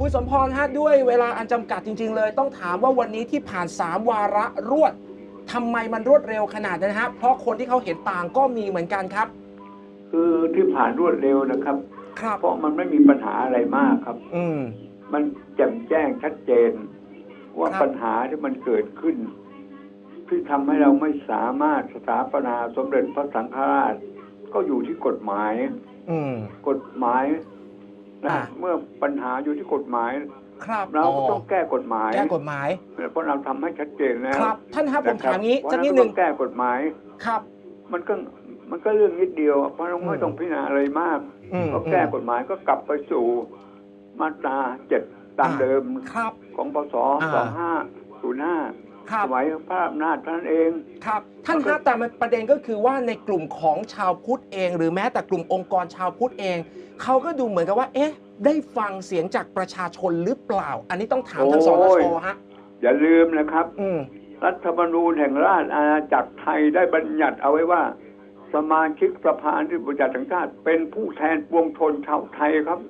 คุณสมพรฮะด้วยเวลาอันจำกัดจริง ๆ เลย ต้องถามว่าวันนี้ที่ผ่าน 3 วาระรวดทำไมมันรวดเร็วขนาดนั้นฮะเพราะคนที่เขาเห็นต่างก็มีเหมือนกันครับ คือที่ผ่านรวดเร็วนะครับ ครับเพราะมันไม่มีปัญหาอะไรมากครับ อืม มันแจ่มแจ้งชัดเจน ว่าครับ ปัญหาที่มันเกิดขึ้น ที่ทำให้เราไม่สามารถสถาปนาสมเด็จพระสังฆราช ก็อยู่ที่กฎหมาย อืม กฎหมาย นะอ่าเมื่อปัญหาอยู่ที่กฎหมาย ครับเราก็ต้องแก้กฎหมายแก้กฎหมายเพราะเราทำให้ชัดเจนแล้วครับ ท่านครับผมะครับถามงี้เพราะสักฉะนิดก็หนึ่ต้องงแก้กฎหมายครับ มันก็มันก็เรื่องนิดเดียว เพราะเราไม่อืมต้องพิจารณาอะไรมากอืมก็แก้กฎหมายก็กลับไปสู่มาตราเจ็ดตามอ่าเดิมครับของปศอ่าสองห้าศูนย์ห้า ครับ สมัยพระอำนาจท่านเอง ครับท่านครับแต่มันประเด็นก็คือว่าในกลุ่มของชาวพุทธเอง หรือแม้แต่กลุ่มองค์กรชาวพุทธเองเขาก็ดูเหมือนกับว่า เอ๊ะ ได้ฟังเสียงจากประชาชนหรือเปล่า อันนี้ต้องถามท่านสนโอ้ยชฮะอย่าลืมนะครับ อืมรัฐธรรมนูญแห่งราชอาณาจักรไทยได้บัญญัติเอาไว้ว่า สมาชิกสภาที่บัญญัติแห่งชาติ เป็นผู้แทนปวงชนชาวไทยครับ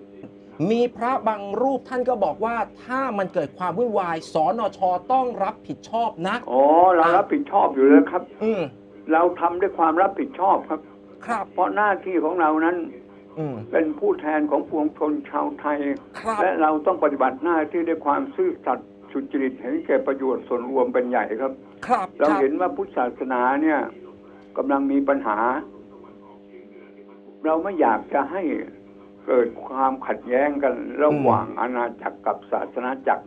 มีพระบางรูปท่านก็บอกว่าถ้ามันเกิดความวุ่นวายสนชต้องรับผิดชอบนะอ๋อเรารับผิดชอบอยู่แล้วครับ อืมเราทำด้วยความรับผิดชอบครับ ครับ เพราะหน้าที่ของเรานั้นอืมเป็นผู้แทนของปวงชนชาวไทยครับและเราต้องปฏิบัติหน้าที่ด้วยความซื่อสัตย์สุจริตเห็นแก่ประโยชน์ส่วนรวมเป็นใหญ่ครับ ครับ เราครับเห็นว่าพุทธศาสนาเนี่ยกำลังมีปัญหา เราไม่อยากจะให้ เกิดความขัดแย้งกันระหว่างอาณาจักรกับศาสนาจักร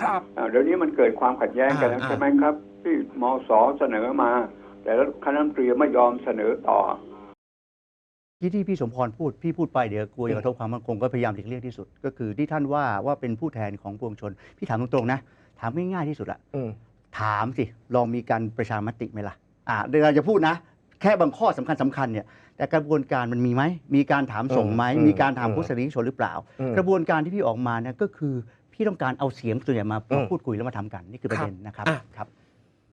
ครับอ่าเดี๋ยวนี้มันเกิดความขัดแย้งกันแล้วอ่า ใช่ไหมครับ ที่มสเสนอมา แต่แล้วคณะรัฐมนตรีไม่ยอมเสนอต่อ ที่ที่พี่สมพรพูดพี่พูดไปเดี๋ยวกลัวจะกระทบความมั่นคงก็พยายามหลีกเลี่ยงที่สุด ก็คือที่ท่านว่าว่าเป็นผู้แทนของปวงชน พี่ถามตรงๆนะ ถามง่ายๆที่สุดอะอืม ถามสิลองมีการประชามติไหมล่ะอ่าเดี๋ยวเราจะพูดนะ แค่บางข้อสำคัญสำคัญเนี่ยแต่กระบวนการมันมีไหมมีการถามส่งไหมอืมมีการถามอืมผู้สนิชนหรือเปล่าอืมกระบวนการที่พี่ออกมาเนี่ยก็คือพี่ต้องการเอาเสียงส่วนใหญ่มาอืมพูดคุยแล้วมาทำกันนี่คือประเด็นนะครับอะครับ